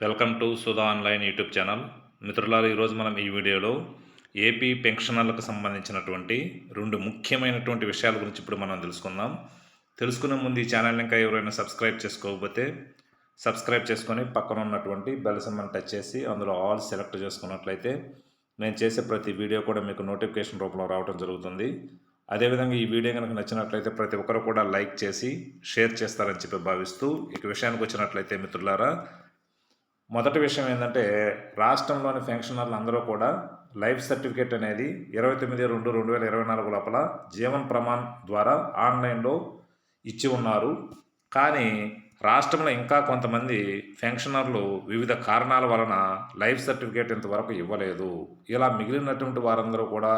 Welcome to Sudha online YouTube channel. మిత్రులారు ఈరోజు మనం ఈ వీడియోలో ఏపీ పెన్షనర్లకు సంబంధించినటువంటి రెండు ముఖ్యమైనటువంటి విషయాల గురించి ఇప్పుడు మనం తెలుసుకుందాం. తెలుసుకునే ముందు ఈ ఛానల్ ఇంకా ఎవరైనా సబ్స్క్రైబ్ చేసుకోకపోతే సబ్స్క్రైబ్ చేసుకొని పక్కన ఉన్నటువంటి బెల్ సింబల్ టచ్ చేసి అందులో ఆల్ సెలెక్ట్ చేసుకున్నట్లయితే నేను చేసే ప్రతి వీడియో కూడా మీకు నోటిఫికేషన్ రూపంలో రావడం జరుగుతుంది. అదేవిధంగా ఈ వీడియో కనుక నచ్చినట్లయితే ప్రతి ఒక్కరు కూడా లైక్ చేసి షేర్ చేస్తారని చెప్పి భావిస్తూ ఇక విషయానికి వచ్చినట్లయితే మిత్రులారా మొదటి విషయం ఏంటంటే రాష్ట్రంలోని పెన్షనర్లు అందరూ కూడా లైఫ్ సర్టిఫికేట్ అనేది ఇరవై తొమ్మిది రెండు రెండు వేల ఇరవై నాలుగు లోపల జీవన్ ప్రమాణ్ ద్వారా ఆన్లైన్లో ఇచ్చి ఉన్నారు. కానీ రాష్ట్రంలో ఇంకా కొంతమంది పెన్షనర్లు వివిధ కారణాల వలన లైఫ్ సర్టిఫికేట్ ఇంతవరకు ఇవ్వలేదు. ఇలా మిగిలినటువంటి వారందరూ కూడా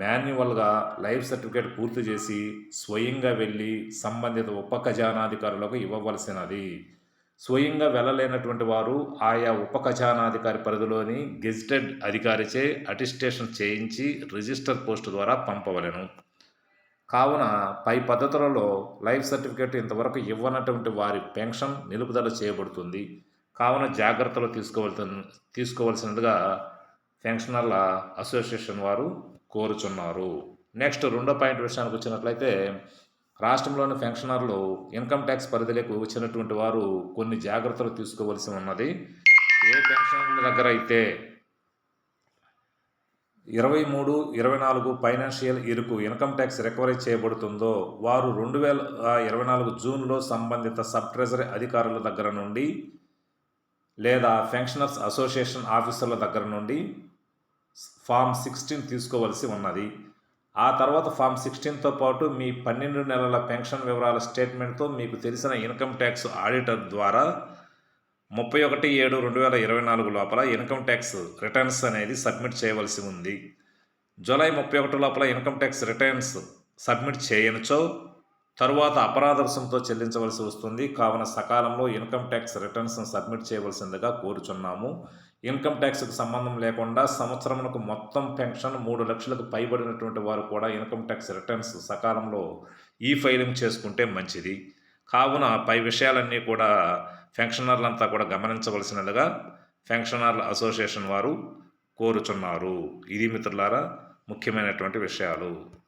మాన్యువల్గా లైఫ్ సర్టిఫికేట్ పూర్తి చేసి స్వయంగా వెళ్ళి సంబంధిత ఉప ఖజానాధికారులకు ఇవ్వవలసినది. స్వయంగా వెళ్ళలేనటువంటి వారు ఆయా ఉప ఖజానాధికారి పరిధిలోని గెజిటెడ్ అధికారిచే అటిస్టేషన్ చేయించి రిజిస్టర్ పోస్టు ద్వారా పంపవలెను. కావున పై పద్ధతులలో లైఫ్ సర్టిఫికేట్ ఇంతవరకు ఇవ్వనటువంటి వారి పెన్షన్ నిలుపుదల చేయబడుతుంది. కావున జాగ్రత్తలు తీసుకోవలసి తీసుకోవలసినదిగా పెన్షనర్ల అసోసియేషన్ వారు కోరుచున్నారు. నెక్స్ట్ రెండో పాయింట్ విషయానికి వచ్చినట్లయితే రాష్ట్రంలోని పెన్షనర్లు ఇన్కమ్ ట్యాక్స్ పరిధిలోకి వచ్చినటువంటి వారు కొన్ని జాగ్రత్తలు తీసుకోవలసి ఉన్నది. ఏ పెన్షనర్ల దగ్గర అయితే ఇరవై మూడు ఇరవై నాలుగు ఫైనాన్షియల్ ఇరుకు ఇన్కమ్ ట్యాక్స్ రికవరీ చేయబడుతుందో వారు రెండు వేల ఇరవై నాలుగు జూన్లో సంబంధిత సబ్ ట్రెజరీ అధికారుల దగ్గర నుండి లేదా పెన్షనర్స్ అసోసియేషన్ ఆఫీసర్ల దగ్గర నుండి ఫామ్ సిక్స్టీన్ తీసుకోవలసి ఉన్నది. ఆ తర్వాత ఫామ్ సిక్స్టీన్తో పాటు మీ పన్నెండు నెలల పెన్షన్ వివరాల స్టేట్మెంట్తో మీకు తెలిసిన ఇన్కమ్ ట్యాక్స్ ఆడిటర్ ద్వారా ముప్పై ఒకటి ఏడు రెండు వేల ఇరవై నాలుగు లోపల ఇన్కమ్ ట్యాక్స్ రిటర్న్స్ అనేది సబ్మిట్ చేయవలసి ఉంది. జూలై ముప్పై ఒకటి లోపల ఇన్కమ్ ట్యాక్స్ రిటర్న్స్ సబ్మిట్ చేయనుచో తరువాత అపరాధ చెల్లించవలసి వస్తుంది. కావున సకాలంలో ఇన్కమ్ ట్యాక్స్ రిటర్న్స్ సబ్మిట్ చేయవలసిందిగా కోరుచున్నాము. ఇన్కమ్ ట్యాక్స్కు సంబంధం లేకుండా సంవత్సరమునకు మొత్తం పెన్షన్ మూడు లక్షలకు పైబడినటువంటి వారు కూడా ఇన్కమ్ ట్యాక్స్ రిటర్న్స్ సకాలంలో ఈ ఫైలింగ్ చేసుకుంటే మంచిది. కావున పై విషయాలన్నీ కూడా పెన్షనర్లంతా కూడా గమనించవలసినదిగా పెన్షనర్ల అసోసియేషన్ వారు కోరుచున్నారు. ఇది మిత్రులారా ముఖ్యమైనటువంటి విషయాలు.